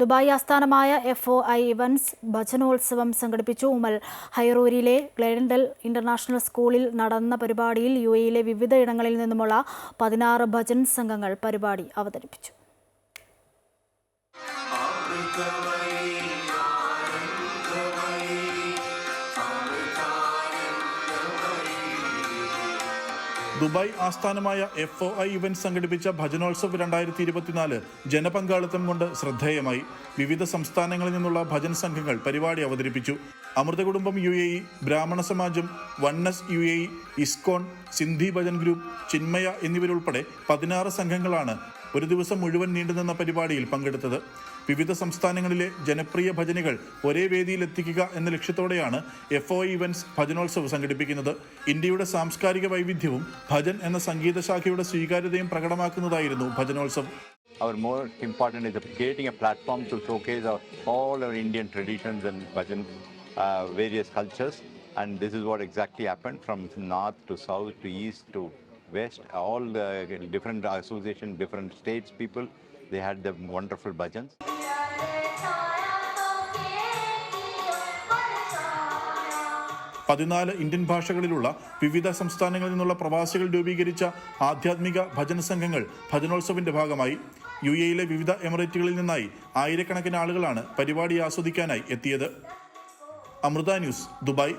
Dubai ആസ്ഥാനമായ F O I events ഭജനോത്സവം സംഘടിപ്പിച്ചു. ഉമൽ ഹൈറൂരിലെ ഗ്ലേഡൽ ഇന്റർനാഷണൽ സ്കൂളിൽ നടന്ന പരിപാടിയിൽ യു എയിലെ വിവിധ ഇടങ്ങളിൽ നിന്നുമുള്ള പതിനാറ് ഭജൻ സംഘങ്ങൾ പരിപാടി അവതരിപ്പിച്ചു. ദുബായ് ആസ്ഥാനമായ എഫ് ഒ ഐ ഇവന്റ് സംഘടിപ്പിച്ച ഭജനോത്സവ് രണ്ടായിരത്തി ഇരുപത്തിനാല് ജനപങ്കാളിത്തം കൊണ്ട് ശ്രദ്ധേയമായി. വിവിധ സംസ്ഥാനങ്ങളിൽ നിന്നുള്ള ഭജൻ സംഘങ്ങൾ പരിപാടി അവതരിപ്പിച്ചു. അമൃത കുടുംബം U A E Brahmana Samajam oneness U A E ISKCON Sindhi bhajan group Chinmaya എന്നിവരുൾപ്പെടെ പതിനാറ് സംഘങ്ങളാണ് ഒരു ദിവസം മുഴുവൻ നീണ്ടുനിന്ന പരിപാടിയിൽ പങ്കെടുത്തത് വിവിധ സംസ്ഥാനങ്ങളിലെ ജനപ്രിയ ഭജനകൾ ഒരേ വേദിയിൽ എത്തിക്കുക എന്ന ലക്ഷ്യത്തോടെയാണ് എഫ് ഒ ഇവൻസ് ഭജനോത്സവ് സംഘടിപ്പിക്കുന്നത് ഇന്ത്യയുടെ സാംസ്കാരിക വൈവിധ്യവും ഭജൻ എന്ന സംഗീത ശാഖയുടെ സ്വീകാര്യതയും പ്രകടമാക്കുന്നതായിരുന്നു Bhajanotsav Our more important is creating a platform to showcase our, all our Indian traditions and bhajan, uh, various cultures. And this is what exactly happened from north to south to east to west. All the different association, different states people, they had the wonderful bhajans. പതിനാല് Indian ഭാഷകളിലുള്ള വിവിധ സംസ്ഥാനങ്ങളിൽ നിന്നുള്ള പ്രവാസികൾ രൂപീകരിച്ച ആധ്യാത്മിക ഭജന സംഘങ്ങൾ ഭജനോത്സവിന്റെ ഭാഗമായി യു എയിലെ വിവിധ എമിറേറ്റുകളിൽ നിന്നായി ആയിരക്കണക്കിന് ആളുകളാണ് പരിപാടി ആസ്വദിക്കാനായി എത്തിയത് അമൃത ന്യൂസ് ദുബായ്